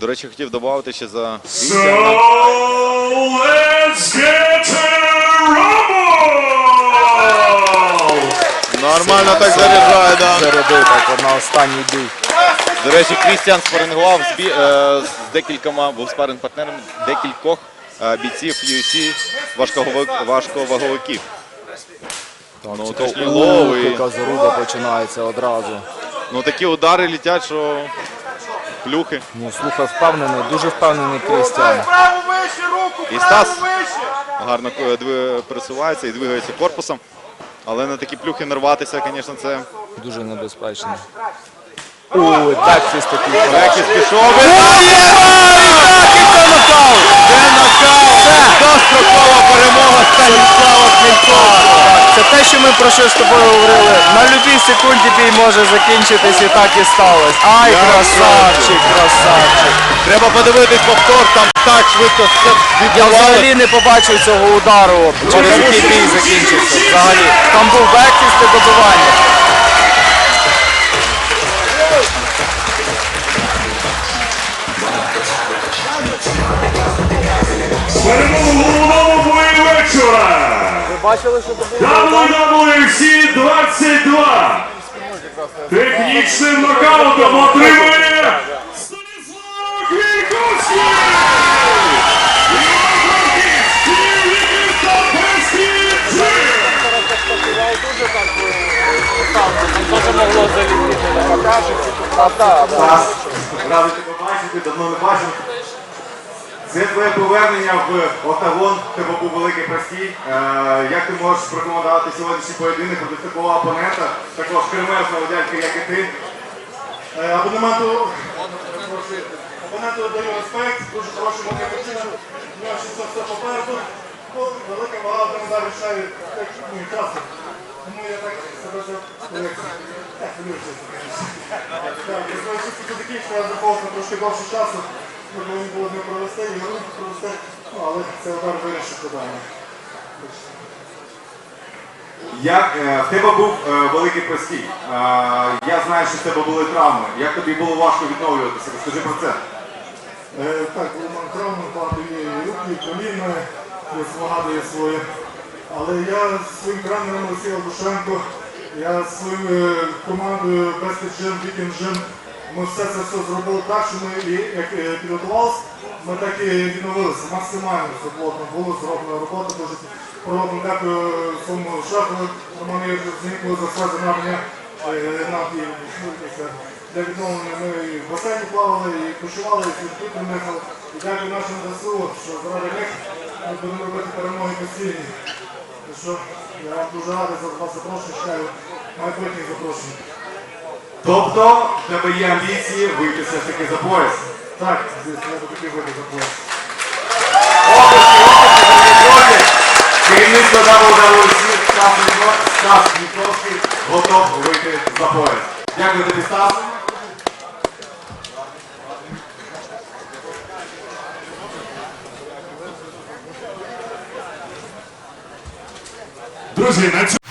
До речі, хотів додати ще за So let's get to rumble! Нормально так заряджає, да. Зарядив так на останній бій. До речі, Крістіан спарингував з, бі... е, з декількома, був спаринг партнером декількох е, бійців UFC важковаговик- важковаговиків. Ну, Чекав, точні ух, лови. Яка заруба починається одразу. Ну такі удари летять, що плюхи. Ні, слухай, впевнений, дуже впевнений Крістіан. Праву вище руку, І Стас. Гарно е, пересувається і двигається корпусом. Але на такі плюхи нарватися, звісно, це Дуже небезпечно. Ой, такий. Бекіс пішов. Вітає! Це нокаут! Це нокаут! Про що з тобою говорили. На любій секунді бій може закінчитись і так і сталося. Ай, Я красавчик, красавчик. Треба подивитись повтор, там так швидко все Я відбувалося. взагалі не побачив цього удару, через який бій закінчився. Взагалі. Там був бекфіст і добивання. Бачили, що це було? WWC 22! Технічним нокаутом отримує Станіслав! Дуже могло залітити. Стас, радий тебе бачити, давно не бачив. Це твоє повернення в Отавон, тебе був великий простій. Е, як ти можеш прокомендувати сьогоднішній поєдинок проти такого опонента, такого ж кремезного дядька, як і ти? Е, абонементу, абоненту даю респект, дуже хороший мотивацію. У нього ще все, все попереду. Велика вага там рішає часу. Тому я так себе хвилююся, звісно. Так, я свою чисто це такі, що я на трошки довше часу, повинні було не провести, і ми провести, ну, але це удар вирішив питання. Як е, в тебе був е, великий простій. Е, я знаю, що в тебе були травми. Як тобі було важко відновлюватися? Розкажи про це. Е, Так, у мене травми багато руки, коліна, і свага своє. Але я з своїм тренером Олексієм Душенко, я з своєю е, командою Best Gym, Weekend Gym, ми все це все зробили так, що ми і як е, підготувалися, ми так і відновилися. Максимально все плотно було зроблена робота. Дуже природно дякую своєму шефу Роману Євгеніву за все за мене е, нам і для відновлення ми і в басейні плавали, і почували, і фізкультуру нехали. І дякую нашим ЗСУ, що заради них ми будемо робити перемоги постійні. Що я дуже радий за вас запрошую, чекаю майбутніх запрошень. Тобто, в тебе є амбіції вийти все ж таки за пояс. Так, я таки вийду за пояс. Друзі, керівництво WWC Стас Ніковський готов вийти за пояс. Дякую тобі, Стас. Друзі, на цьому